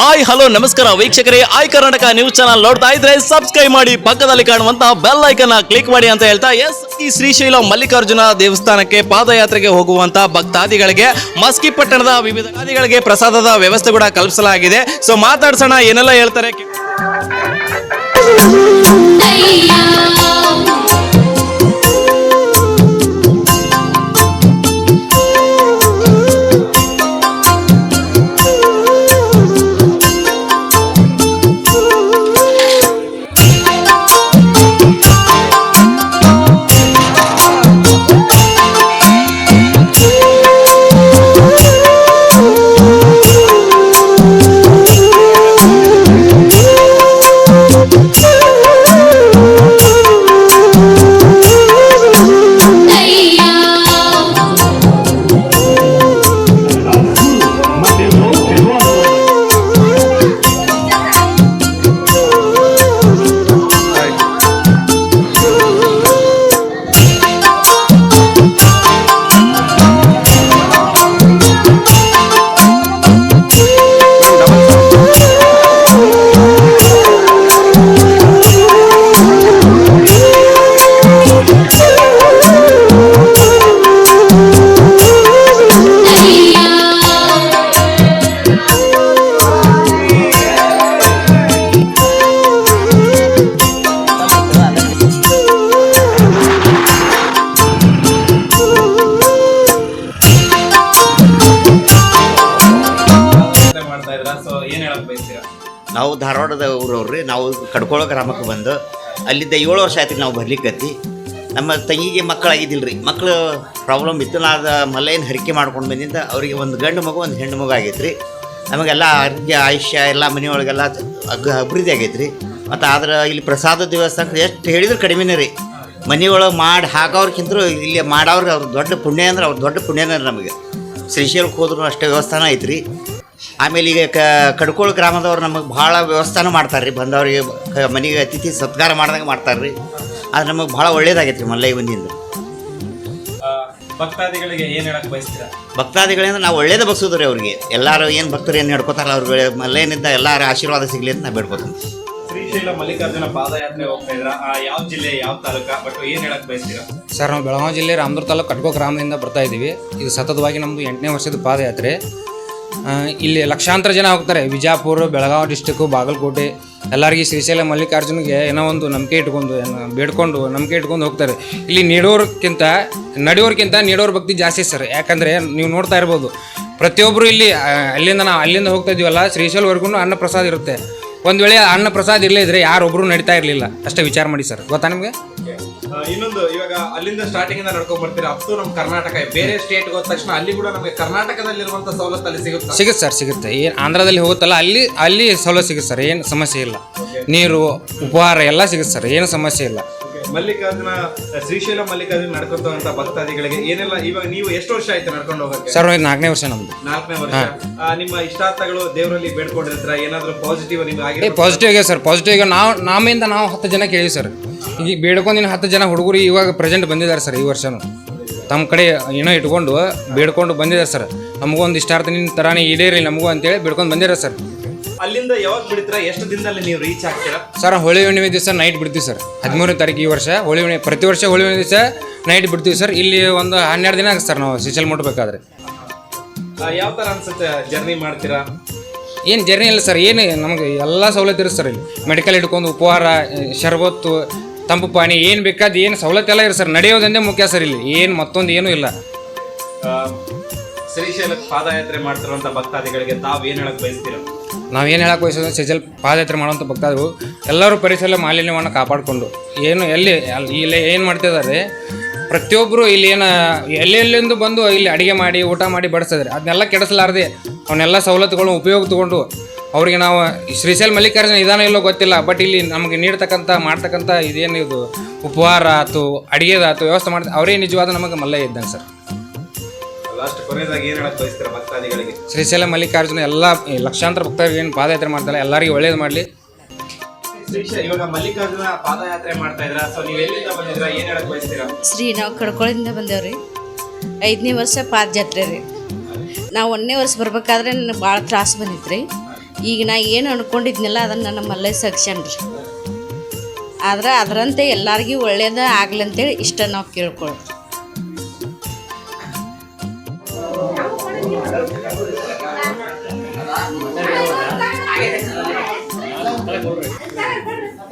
Hi, hello, ನಮಸ್ಕಾರ ವೀಕ್ಷಕರೇ. I Karnataka news channel ನೋಡ್ತಾ ಇದ್ರೆ ಸಬ್ಸ್ಕ್ರೈಬ್ ಮಾಡಿ, ಪಕ್ಕದಲ್ಲಿ ಕಾಣುವಂತಹ ಬೆಲ್ ಐಕನ್ ಕ್ಲಿಕ್ ಮಾಡಿ ಅಂತ ಹೇಳ್ತಾ ಎಸ್, ಈ ಶ್ರೀಶೈಲ ಮಲ್ಲಿಕಾರ್ಜುನ ದೇವಸ್ಥಾನಕ್ಕೆ ಪಾದಯಾತ್ರೆಗೆ ಹೋಗುವಂತ ಭಕ್ತಾದಿಗಳಿಗೆ, ಮಸ್ಕಿ ಪಟ್ಟಣದ ವಿವಿಧ ಹಾದಿಗಳಿಗೆ ಪ್ರಸಾದದ ವ್ಯವಸ್ಥೆ ಕೂಡ ಕಲ್ಪಿಸಲಾಗಿದೆ. ಸೊ ಮಾತಾಡ್ಸೋಣ, ಏನೆಲ್ಲ ಹೇಳ್ತಾರೆ ನಾವು ಧಾರವಾಡದ ಊರವ್ರಿ ನಾವು ಕಡ್ಕೊಳ ಗ್ರಾಮಕ್ಕೆ ಬಂದು ಅಲ್ಲಿದ್ದ ಏಳು ವರ್ಷ ಆಯ್ತು ನಾವು ಬರ್ಲಿಕ್ಕತ್ತಿ. ನಮ್ಮ ತಂಗಿಗೆ ಮಕ್ಕಳಾಗಿದ್ದಿಲ್ಲ ರೀ. ಮಕ್ಕಳು ಪ್ರಾಬ್ಲಮ್ ಇತ್ತು, ನಾ ಅದು ಹರಿಕೆ ಮಾಡ್ಕೊಂಡು ಬಂದಿಂದ ಅವರಿಗೆ ಒಂದು ಗಂಡು ಮಗು, ಒಂದು ಹೆಣ್ಣು ಮಗು ಆಗೈತೆ ರೀ. ನಮಗೆಲ್ಲ ಆರೋಗ್ಯ, ಆಯುಷ್ಯ ಎಲ್ಲ ಮನೆಯೊಳಗೆಲ್ಲ ಅಭಿವೃದ್ಧಿ ಆಗೈತೆ ರೀ. ಮತ್ತು ಆದ್ರೆ ಇಲ್ಲಿ ಪ್ರಸಾದ ದೇವಸ್ಥಾನಕ್ಕೆ ಎಷ್ಟು ಹೇಳಿದ್ರು ಕಡಿಮೆನೇ ರೀ. ಮನೆಯೊಳಗೆ ಮಾಡಿ ಹಾಕೋರ್ಕಿಂತ ಇಲ್ಲಿ ಮಾಡೋರ್ಗೆ ಅವ್ರ ದೊಡ್ಡ ಪುಣ್ಯ ಅಂದ್ರೆ ಅವ್ರ ದೊಡ್ಡ ಪುಣ್ಯನೇ ನಮಗೆ. ಶ್ರೀಶೈಲಕ್ಕೆ ಹೋದ್ರೂ ಅಷ್ಟೇ ವ್ಯವಸ್ಥಾನ ಐತ್ರಿ. ಆಮೇಲೆ ಈಗ ಕ ಕಡ್ಕೋಳ ಗ್ರಾಮದವ್ರು ನಮಗೆ ಭಾಳ ವ್ಯವಸ್ಥಾನ ಮಾಡ್ತಾರೆ ರೀ ಬಂದವರಿಗೆ ಕ- ಮನೆಗೆ ಅತಿಥಿ ಸತ್ಕಾರ ಮಾಡ್ದಂಗೆ ಮಾಡ್ತಾರೆ ರೀ ಅದು ನಮಗೆ ಭಾಳ ಒಳ್ಳೇದಾಗೈತೆ ರೀ ಮಲ್ಲೈ ಬಂದಿಂದ ಭಕ್ತಾದಿಗಳಿಗೆ ಏನು ಹೇಳಕ್ಕೆ ಬಯಸ್ತೀರಾ? ಭಕ್ತಾದಿಗಳಿಂದ ನಾವು ಒಳ್ಳೇದು ಬಗ್ಸೋದು ರೀ ಅವ್ರಿಗೆ. ಎಲ್ಲರೂ ಏನು ಭಕ್ತರು ಏನು ನಡ್ಕೋತಾರ ಅವ್ರಿಗೆ ಮಲ್ಲೇನಿಂದ ಎಲ್ಲರ ಆಶೀರ್ವಾದ ಸಿಗಲಿ ಅಂತ ನಾ ಬೇಡ್ಕೋತೀವಿ ಶ್ರೀಶೈಲ ಮಲ್ಲಿಕಾರ್ಜುನ ಪಾದಯಾತ್ರೆ ಹೋಗ್ತಾ ಇದ್ರ. ಆ ಯಾವ ಜಿಲ್ಲೆ ಯಾವ ತಾಲೂಕ? ಬಟ್ ಏನು ಹೇಳಕ್ ಬಯಸ್ತೀರಾ? ಸರ್ ನಾವು ಬೆಳಗಾವಿ ಜಿಲ್ಲೆ ರಾಮದುರ್ಗ ತಾಲೂಕು ಕಟ್ಕೋ ಗ್ರಾಮದಿಂದ ಬರ್ತಾ ಇದ್ದೀವಿ ಇದು ಸತತವಾಗಿ ನಮ್ಮದು ಎಂಟನೇ ವರ್ಷದ ಪಾದಯಾತ್ರೆ. ಇಲ್ಲಿ ಲಕ್ಷಾಂತರ ಜನ ಹೋಗ್ತಾರೆ. ವಿಜಾಪುರ ಬೆಳಗಾವಿ ಡಿಸ್ಟಿಕ್ಕು ಬಾಗಲಕೋಟೆ. ಎಲ್ಲರಿಗೆ ಶ್ರೀಶೈಲ ಮಲ್ಲಿಕಾರ್ಜುನಿಗೆ ಏನೋ ಒಂದು ನಂಬಿಕೆ ಇಟ್ಕೊಂಡು, ಏನೋ ಬೇಡ್ಕೊಂಡು, ನಂಬಿಕೆ ಇಟ್ಕೊಂಡು ಹೋಗ್ತಾರೆ. ಇಲ್ಲಿ ನೀಡೋರ್ಕ್ಕಿಂತ ನಡೆಯೋರ್ಕಿಂತ ನೀಡೋರ್ ಭಕ್ತಿ ಜಾಸ್ತಿ ಸರ್. ಯಾಕಂದರೆ ನೀವು ನೋಡ್ತಾ ಇರ್ಬೋದು ಪ್ರತಿಯೊಬ್ಬರು ಇಲ್ಲಿ ಅಲ್ಲಿಂದ ನಾವು ಅಲ್ಲಿಂದ ಹೋಗ್ತಾ ಇದೀವಲ್ಲ ಶ್ರೀಶೈಲವರೆಗೂ ಅನ್ನ ಪ್ರಸಾದ ಇರುತ್ತೆ. ಒಂದು ವೇಳೆ ಅನ್ನ ಪ್ರಸಾದ ಇರಲೇ ಇದ್ರೆ ಯಾರೊಬ್ಬರು ನಡೀತಾ ಇರಲಿಲ್ಲ. ಅಷ್ಟೇ ವಿಚಾರ ಮಾಡಿ ಸರ್. ಗೊತ್ತಾ ನಿಮಗೆ? ಇನ್ನೊಂದು, ಇವಾಗ ಅಲ್ಲಿಂದ ಸ್ಟಾರ್ಟಿಂಗ್ ಇಂದ ನಡ್ಕೊಂಡ್ ಬರ್ತೀರಾ? ಅಪ್ ಟು ನಮ್ ಕರ್ನಾಟಕ ಬೇರೆ ಸ್ಟೇಟ್ ಹೋದ ತಕ್ಷಣ ಅಲ್ಲಿ ಕೂಡ ನಮಗೆ ಕರ್ನಾಟಕದಲ್ಲಿರುವಂತ ಸವಲತ್ತು ಅಲ್ಲಿ ಸಿಗುತ್ತೆ? ಸಿಗುತ್ತೆ ಸರ್, ಸಿಗುತ್ತೆ. ಏನು ಆಂಧ್ರದಲ್ಲಿ ಹೋಗುತ್ತಲ್ಲ, ಅಲ್ಲಿ ಅಲ್ಲಿ ಸವಲತ್ತು ಸಿಗುತ್ತೆ ಸರ್. ಏನು ಸಮಸ್ಯೆ ಇಲ್ಲ. ನೀರು, ಉಪಹಾರ ಎಲ್ಲ ಸಿಗುತ್ತೆ ಸರ್. ಏನು ಸಮಸ್ಯೆ ಇಲ್ಲ. ಮಲ್ಲಿಕಾರ್ಜುನ ಶ್ರೀಶೈಲ ಮಲ್ಲಿಕಾರ್ಜುನ ನಡ್ಕೊಂತ ಭಕ್ತಾದಿಗಳಿಗೆ ಏನೆಲ್ಲ ಇವಾಗ ನೀವು ಎಷ್ಟು ವರ್ಷ ಆಯ್ತು ನಡ್ಕೊಂಡು ಹೋಗಕ್ಕೆ? ಸರ್ ಇದು ನಾಲ್ಕನೇ ವರ್ಷ ನಮ್ಮದು ನಾಲ್ಕನೇ ವರ್ಷ. ಆ, ನಿಮ್ಮ ಇಷ್ಟಾರ್ಥಗಳು ದೇವರಲ್ಲಿ ಬೇಡ್ಕೊಂಡಿರ್ತೀರ? ಏನಾದ್ರೂ ಪಾಸಿಟಿವ್ ನಿಮ್ಗೆ ಏ ಪಾಸಿಟಿವ್ ಆಗಿದೆ ಸರ್ ಪಾಸಿಟಿವ್ ಆಗಿ ನಾವು ನಮ್ಮಿಂದ ನಾವು ಹತ್ತು ಜನ ಕೇಳಿ ಸರ್. ಈಗ ಬೇಡ್ಕೊಂಡಿನ ಹತ್ತು ಜನ ಹುಡುಗರು ಇವಾಗ ಪ್ರೆಸೆಂಟ್ ಬಂದಿದ್ದಾರೆ ಸರ್ ಈ ವರ್ಷನೂ. ತಮ್ಮ ಕಡೆ ಏನೋ ಇಟ್ಕೊಂಡು ಬೇಡ್ಕೊಂಡು ಬಂದಿದ್ದಾರೆ ಸರ್. ನಮಗೂ ಒಂದು ಇಷ್ಟಾರ್ಥ ನಿನ್ನ ಥರನೇ ಈಡೇರಿ ನಮಗೂ ಅಂತೇಳಿ ಬೇಡ್ಕೊಂಡು ಬಂದಿದ್ದಾರೆ ಸರ್. ಅಲ್ಲಿಂದ ಯಾವಾಗ ಬಿಡ್ತೀರಾ? ಎಷ್ಟು ದಿನದಲ್ಲಿ ನೀವು ರೀಚ್ ಆಗ್ತೀರಾ? ಸರ್ ಹೋಳಿ ಹುಣ್ಣಿಮೆ ದಿವಸ ನೈಟ್ ಬಿಡ್ತೀವಿ ಸರ್. ಹದಿಮೂರನೇ ತಾರೀಕು ಈ ವರ್ಷ ಹೋಳಿ ಹುಣ್ಣಿಮೆ ಪ್ರತಿ ವರ್ಷ ಹೋಳಿ ಹುಣ್ಣಿಮೆ ದಿವಸ ನೈಟ್ ಬಿಡ್ತೀವಿ ಸರ್. ಇಲ್ಲಿ ಒಂದು ಹನ್ನೆರಡು ದಿನ ಆಗುತ್ತೆ ಸರ್ ನಾವು ಸಿಚಲ್ ಮುಟ್ಬೇಕಾದ್ರೆ. ಯಾವ ತರ ಅನ್ಸುತ್ತೆ ಜರ್ನಿ ಮಾಡ್ತೀರಾ? ಏನು ಜರ್ನಿ ಇಲ್ಲ ಸರ್ ಏನು ನಮಗೆ ಎಲ್ಲ ಸವಲತ್ತು ಇರುತ್ತೆ ಸರ್ ಇಲ್ಲಿ. ಮೆಡಿಕಲ್ ಹಿಡ್ಕೊಂಡು ಉಪಹಾರ ಶರಬತ್ತು ತಂಪು ಪಾನಿ ಏನು ಬೇಕಾದ ಏನು ಸವಲತ್ತು ಎಲ್ಲ ಇರುತ್ತೆ ಸರ್. ನಡೆಯೋದಂದೇ ಮುಖ್ಯ ಸರ್ ಇಲ್ಲಿ. ಏನು ಮತ್ತೊಂದು ಏನೂ ಇಲ್ಲ. ಆ, ಶ್ರೀಶೈಲಕ್ಕೆ ಪಾದಯಾತ್ರೆ ಮಾಡ್ತಿರುವಂತ ಭಕ್ತಾದಿಗಳಿಗೆ ತಾವು ಏನು ಹೇಳಕ್ ಬಯಸ್ತೀರಾ? ನಾವೇನು ಹೇಳಕ್ಕೆ ಬಯಸೋದು ಶ್ರೀಶೈಲ್ ಪಾದಯಾತ್ರೆ ಮಾಡುವಂಥ ಭಕ್ತಾದ್ರು ಎಲ್ಲರೂ ಪರಿಸರ ಮಾಲಿನ್ಯವನ್ನು ಕಾಪಾಡಿಕೊಂಡು ಏನು ಎಲ್ಲಿ ಇಲ್ಲಿ ಏನು ಮಾಡ್ತಿದ್ದಾರೆ ಪ್ರತಿಯೊಬ್ಬರು ಇಲ್ಲಿ ಏನು, ಎಲ್ಲೆಲ್ಲಿಂದ ಬಂದು ಇಲ್ಲಿ ಅಡುಗೆ ಮಾಡಿ, ಊಟ ಮಾಡಿ ಬಡಿಸಿದ್ರೆ ಅದನ್ನೆಲ್ಲ ಕೆಡಿಸಲಾರ್ದೆ ಅವನ್ನೆಲ್ಲ ಸವಲತ್ತುಗಳನ್ನು ಉಪಯೋಗ ತಗೊಂಡು ಅವರಿಗೆ ನಾವು ಶ್ರೀಶೈಲ್ ಮಲ್ಲಿಕಾರ್ಜುನ ಇದಾನ ಇಲ್ಲೋ ಗೊತ್ತಿಲ್ಲ, ಬಟ್ ಇಲ್ಲಿ ನಮಗೆ ನೀಡ್ತಕ್ಕಂಥ, ಮಾಡ್ತಕ್ಕಂಥ ಇದೇನು ಇದು ಉಪಹಾರ ಆಯ್ತು ಅಡುಗೆದಾಯ್ತು ವ್ಯವಸ್ಥೆ ಮಾಡ್ತಾ, ಅವರೇ ನಿಜವಾದ ನಮಗೆ ಮಲ್ಲ ಇದ್ದಂಗೆ ಸರ್. ಲಾಸ್ಟ್ ಕೊನೆಯದಾಗಿ ಏನು ಹೇಳಕ್ ಬಯಸ್ತೀರಾ ಭಕ್ತಾದಿಗಳಿಗೆ? ಶ್ರೀಶೈಲ ಮಲ್ಲಿಕಾರ್ಜುನ ಎಲ್ಲ ಲಕ್ಷಾಂತರ ಭಕ್ತರಿಗೆ ಏನು ಪಾದಯಾತ್ರೆ ಮಾಡ್ತಾರೆ ಎಲ್ಲರಿಗೂ ಒಳ್ಳೇದು ಮಾಡಲಿ. ಶ್ರೀಶೈಲ ಇವಾಗ ಮಲ್ಲಿಕಾರ್ಜುನ ಪಾದಯಾತ್ರೆ ಮಾಡ್ತಾ ಇದ್ರ? ಸೊ ನೀವು ಎಲ್ಲಿಂದ ಬಂದಿದ್ರ? ಏನ್ ಹೇಳಕ್ ಬಯಸ್ತೀರಾ? ಶ್ರೀ ನಾವು ಕಡ್ಕೊಳಿಂದ ಬಂದೇವ್ರಿ. ಐದನೇ ವರ್ಷ ಪಾದಯಾತ್ರೆ ರೀ. ನಾವು ಒಂದನೇ ವರ್ಷ ಬರ್ಬೇಕಾದ್ರೆ ನನಗೆ ಭಾಳ ತ್ರಾಸ ಬಂದಿತ್ತು ರೀ ಈಗ ನಾ ಏನು ಅನ್ಕೊಂಡಿದ್ನಲ್ಲ ಅದನ್ನು ನನ್ನ ಮಲ್ಲೇ ಸಕ್ಷನ್ರಿ ಆದ್ರೆ ಅದರಂತೆ ಎಲ್ಲರಿಗೂ ಒಳ್ಳೇದು ಆಗ್ಲಿ ಅಂತೇಳಿ ಇಷ್ಟ ನಾವು ಕೇಳ್ಕೊಳ್ಳೋದು